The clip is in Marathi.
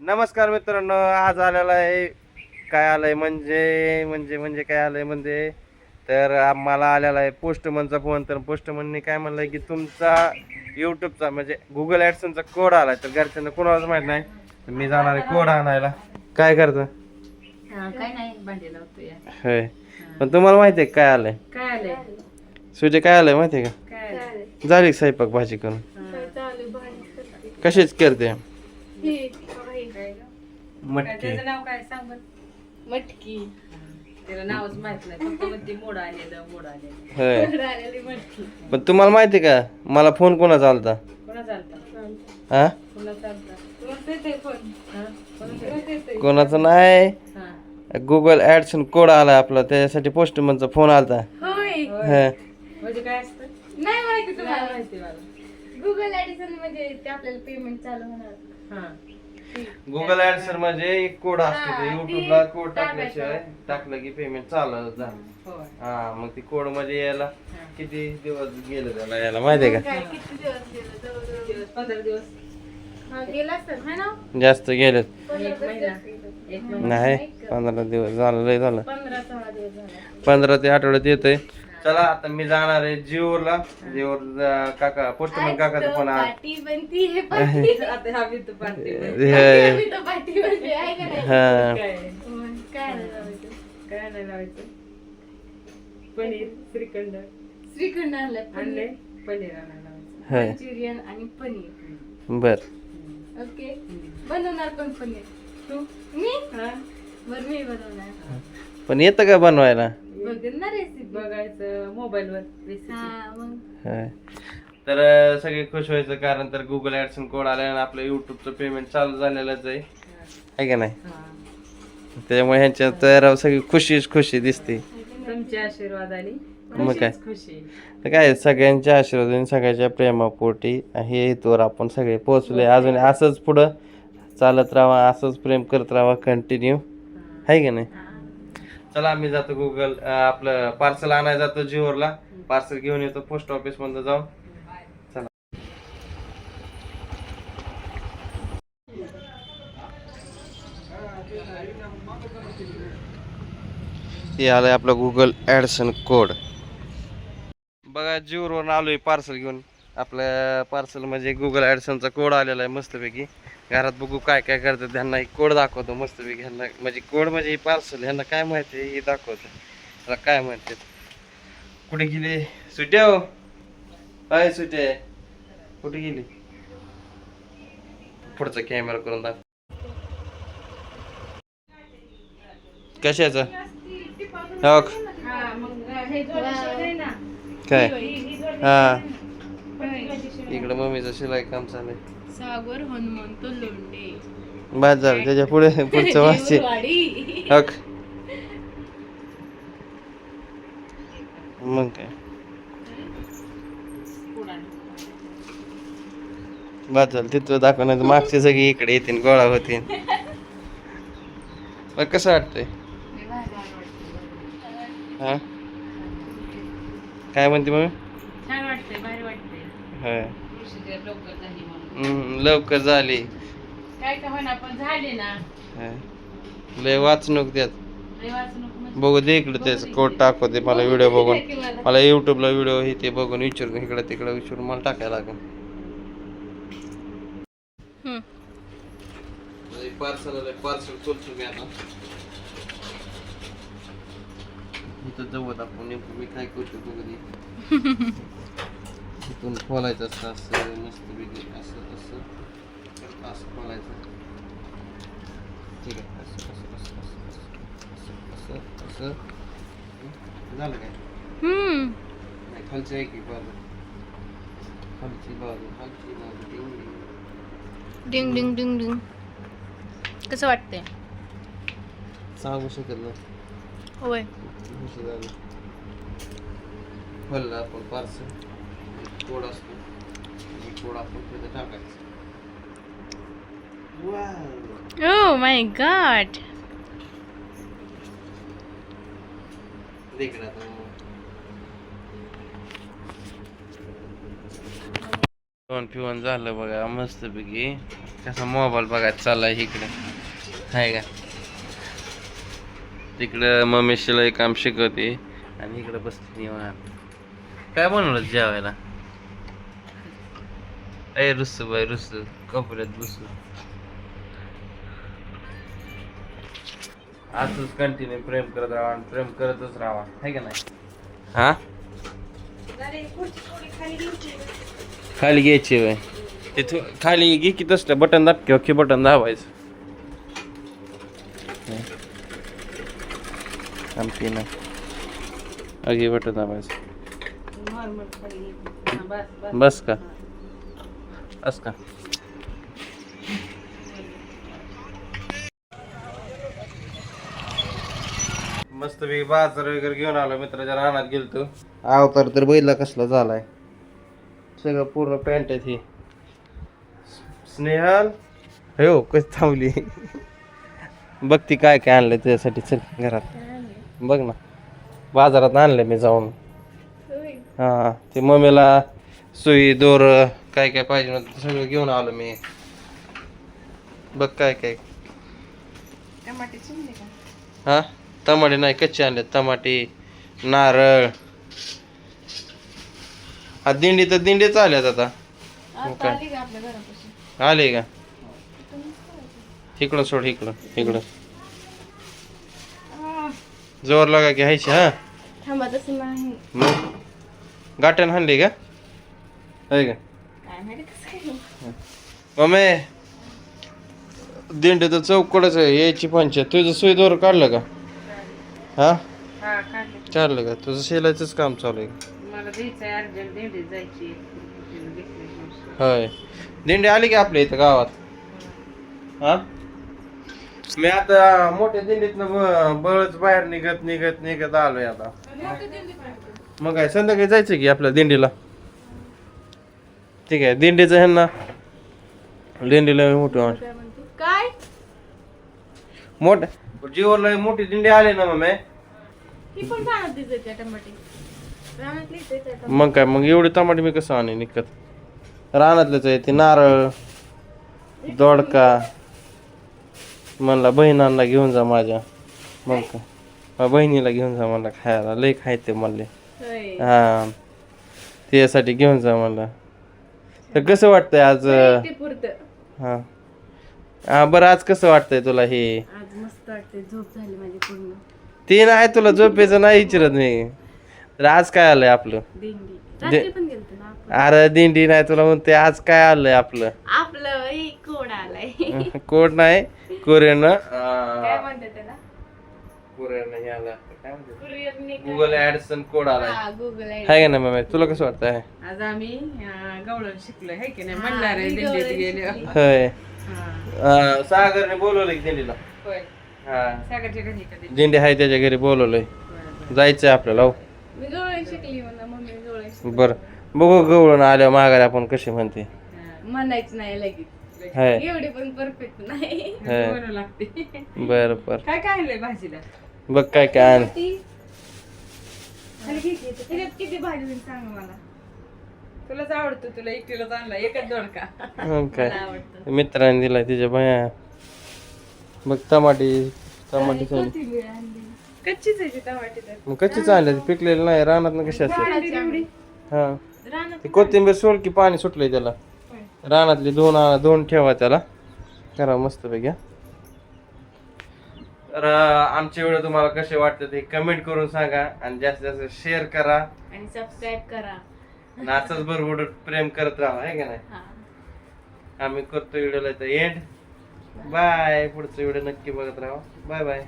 नमस्कार मित्रांनो आज आलेला आहे. काय आलंय म्हणजे म्हणजे म्हणजे काय आलंय म्हणजे? तर आम्हाला आलेला आहे पोस्टमनचा फोन. तर पोस्टमनने काय म्हणलंय की तुमचा यूट्यूबचा म्हणजे गुगल ॲडसनचा कोड आलाय. तर घरच्यांना कोणालाच माहीत नाही. तर मी जाणार आहे कोड आणायला. काय करतं? हा, काय नाही भांडी लावतो या होय. पण तुम्हाला माहिती आहे काय आलंय? काय आलंय? सुजे काय आलंय माहिती आहे का? काय आलंय? झाली का स्वयंपाक भाजी करून? हा. कशीच करते? मटकी. त्याचं नाव काय सांग बरं? मटकी. त्याला नावच माहीत नाही फक्त म्हणते मोड आलेलं मोड आलेलं. होय. आलेली मटकी. पण तुम्हाला माहिती आहे का मला फोन कोणाचा आलता? कोणा चालतं हा? कोणा चालतं तुला येते फोन? हा? कोणा तुला येते कोणाचं नाही. हा. गुगल ॲडसन कोड आला आपला त्याच्यासाठी पोस्टमनचा फोन आलता. होय. हा. म्हणजे काय असतं? नाही माहिती तुला तुम्हाला. माहिती मला. गुगल ऍडिसन म्हणजे ते आपल्याला पेमेंट चालू होणार. हा. गुगल ऍडसर म्हणजे एक कोड असतो ते YouTube कोड टाकल्याशिवाय टाकलं की पेमेंट चालत झालं हा मग ती कोडमध्ये यायला किती दिवस गेलं त्याला? यायला माहितीये का? जास्त गेले. नाही पंधरा दिवस झालं लय झालं. पंधरा ते आठवड्यात येतय. चला आता मी जाणार आहे जिओरला. जिओर काका पोस्टमन काकाचा फोन आला पार्टी बनती है पार्टी. आता हा विद्युत पार्टी हे- आम्ही तर पार्टी बनते आहे का नाही? हा. काय मग काय नाही लावायचं? काय नाही लावायचं. पनीर श्रीखंड. श्रीखंड आणलं आणले पनीर आणायला मंचुरियन आणि पनीर. बर. ओके. बनवणार कोण पनीर? तू? मी? हा. बर मी बनवणार. पण येतं का बनवायला? बघेन ना रेसिपी बघायचं मोबाईलवर रेसिपी हा मग. होय. तर अं, सगळे खुश व्हायचं कारण तर गुगल ॲडसन कोड आला आणि आपलं युट्यूबचं पेमेंट चालू झालेलंच आहे. आहे का नाही? त्याच्यामुळे ह्यांच्या तर सगळी खुशीच खुशी दिसते. तुमचे आशीर्वाद आली मग काय? खुशीच खुशी. तर काय सगळ्यांच्या आशीर्वादाने सगळ्यांच्या प्रेमापोटी हे हेतूवर आपण सगळे पोहोचले अजून असंच पुढं चालत राहा असंच प्रेम करत राहा कंटिन्यू आहे का नाही? चला आम्ही जातो गुगल आपलं पार्सल आणायला जातो जिओरला पार्सल घेऊन येतो पोस्ट ऑफिसमध्ये जाऊन. चला. हे आलंय आपलं गुगल ॲडसन कोड बघा जिओवरून आलोय पार्सल घेऊन. आपल्या पार्सल म्हणजे गुगल ॲडसनचा कोड आलेला आहे मस्तपैकी. घरात बघू काय काय करतात त्यांना एक कोड दाखवतो मस्तपैकी ह्यांना. म्हणजे कोड म्हणजे पार्सल ह्यांना काय माहिती आहे हे दाखवतो. त्याला काय म्हणतात? कुठे गेली? सुट्या हो? काय सुट्या कुठे गेली? पुढचा कॅमेरा करून दाखव कशाचा? हो काय? हा. इकडं मम्मीचं शिलाई काम चालू आहे. सागर हनुमंत लोंढे बाद झालं त्याच्या पुढे पुढचं वाचते हक मग काय? बाद झालं तिथं दाखवण्याचं मागचे सगळे इकडे येतील गोळा होतील. मग कसं वाटतंय? हा? काय म्हणते मग छान वाटतंय भारी वाटतंय. होय प्रोसिजर लवकर झाली झाली. काय का होईना पण झाले ना. लय वाचणूक त्यात लय वाचू नको म्हणजे बघू दे इकडे त्याचं कोड टाकवते मला व्हिडिओ बघून. मला. युट्यूबला व्हिडिओ हे ते बघून विचारून इकडे तिकडे विचारून मला टाकायला लागेल. पार्सल पार्सल खोलतो मी आता. इथं जवळ आपण नेमकं मी काय करतो बघू दे. इथून खोलायचं असतं असं मस्त मस्तपैकी असं असं असं खोलायचं. ठीक आहे असं असं असं असं असं असं असं झालं काय? नाही खालचं आहे की बाजू? खालची बाजू खालची बाजू. डिंग डिंग. डिंग डिंग डिंग डिंग. कसं वाटतंय? सांगू शकत नाही. होय. झालं खोललं आपण पार्सल कोड असतो. आणि कोड आपण तिथे टाकायचं. ओ माय गॉड देखील आता जेवण पिवण झालं बघा मस्त पैकी कसा मोबाईल बघायचा चाललाय इकडे. आहे का? तिकडं मम्मी शिलाई काम शिकवते आणि इकडे बसते निवांत. काय बनवलं जेवायला? ए रुसू बाई रुसू कपड्यात बसू असंच कंटिन्यू प्रेम करत राहा आणि प्रेम करतच राहा है का नाही हा खाली घ्यायची वय तिथून खाली घे की तसलं बटन दाब किंवा की बटन दाबायचं आमची ना अगे बटन दाबायचं नॉर्मल खाली हा, बस बस बस का का? मस्त मी बाजार वगैरे घेऊन आलो मित्राच्या रानात गेलतो. अवतार तर बैला कसला झालाय? सगळं पूर्ण पॅन्ट आहे ती स्नेहल? हो कशी थांबली? बघ ती काय काय आणलंय तुझ्यासाठी चल घरात. बघ ना. बाजारात आणलंय मी जाऊन. हा ते मम्मीला सुई दोर काय काय पाहिजे नव्हतं सगळं घेऊन आलो मी. बघ काय काय. हा? टमाटे नाही कच्चे आणले टमाटे नारळ. हा दिंडी तर दिंडीच आल्यात आता. काय? आली का इकडं सोड इकडं इकडं जोर लागा की हायची हा? मग? गाठ्यान हाणली का? आहे का? मम्मी दिंडी तर चौकडच आहे? यायची पंचायत. तुझं सुई दोर काढलं का? हा? काढले. चाललं का? तुझं शिलायचंच काम चालू आहे. होय. दिंडी आली की आपल्या इथं गावात? हा? मी आता मोठ्या दिंडीतनं बळच बाहेर निघत निघत निघत आलोय आता. मग काय संध्याकाळी जायचं की आपल्या दिंडीला? ठीक आहे दिंडीचं ह्यांना दिंडीला मोठी काय म्हणते? काय? मोठ? जीवरला मोठी दिंडी आली ना मग ही पण राहणार दिसते त्या टमाटे. राहण्यातलीच आहे त्या टमाटे. मग काय मग एवढी टमाटे मी कसं आणि निघत रानातलंच आहे ते नारळ दोडका. म्हणला बहिणांना घेऊन जा माझ्या. मग काय? बहिणीला घेऊन जा मला खायला. लय खायते मला होय. हा. त्यासाठी घेऊन जा मला तर कसं वाटतंय आज ते पुरतं हा. हा बरं आज कसं वाटतंय तुला हे? आज मस्त वाटते झोप झाली माझी पूर्ण. ते नाही तुला झोपेचं नाही विचारत मी. तर आज काय आलंय आपलं? दिंडी. रात्री पण गेलतो ना आपण. अरे दिंडी नाही तुला म्हणते आज काय आलंय आपलं? आपलं कोण आलाय? नाही कोरियन काय म्हणते त्याला? कोरियन हे आलं. गुगल ऍडसन कोड आलाय. हा, Google आहे. हाय का ना मम्मी तुला कसं वाटतंय? आज आम्ही गवळण शिकलोय है की नाही? म्हणणार आहे दिंडीत गेले. होय. अं, सागरने बोलवलंय की दिंडीला. होय. हा. सागरच्या घरी कधी दिंडी? आहे त्याच्या घरी बोलवलंय. जायचंय आपल्याला हो. मी गवळण शिकली म्हणा मम्मी गवळण शिकली. बरं. बघू गवळून आल्या माघारी आपण कशी म्हणते. हा, म्हणायचं नाही लगेच. हाय. एवढी पण परफेक्ट नाही. हाय. बनवू लागते. बर बर. काय काय आणलंय भाजीला? बघ काय काय आण. खाली घे की. त्याच्यात किती भाजी होईल सांग मला. तुलाच आवडतो तुला एकटीलाच आणला एकच दोडका. मग काय? आवडतं. मित्राने दिलाय तिच्या भया बघ टमाटे टमाटे चालू. कोथिंबीर आणली. कच्चीच आहे ती टमाटे तर. मग कच्चीच आणले पिकलेलं नाही रानात ना कशी असते एवढी. हा. रानात ते कोथिंबीर सोड की पाणी सुटलंय त्याला. रानातली दोन दोन ठेवा त्याला. करा मस्त पैकी तर आमचे व्हिडिओ तुम्हाला कसे वाटते ते कमेंट करून सांगा आणि जास्तीत जास्त शेअर करा. आणि सबस्क्राईब करा. आणि असंच बरोबर प्रेम करत राहा आहे का नाही? हा. आम्ही करतो व्हिडिओला तर एंड बाय पुढचा व्हिडिओ नक्की बघत राहा. Bye bye